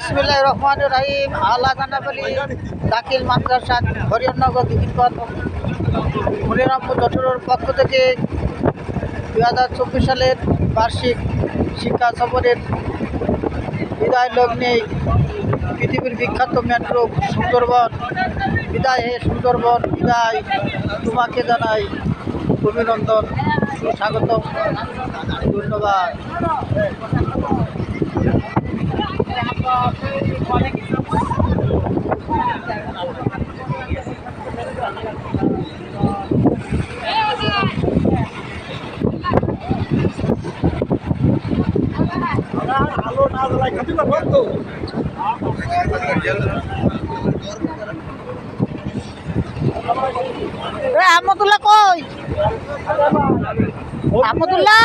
বিসমিল্লাহ রহমান রাহিম আল্লাহ কানাবালি দাখিল মাদ্রাসা হরিয়ানগর দিকিনগঞ্জ হরিরামপুর যশোরের পক্ষ থেকে দুই হাজার চব্বিশ সালের বার্ষিক শিক্ষা সফরের বিদায় লগ্নে পৃথিবীর বিখ্যাত মেট্রো সুন্দরবন, বিদায় হে সুন্দরবন, বিদায়। তোমাকে জানাই অভিনন্দন স্বাগত ধন্যবাদ। আহমদুল্লাহ কই? আহমদুল্লাহ?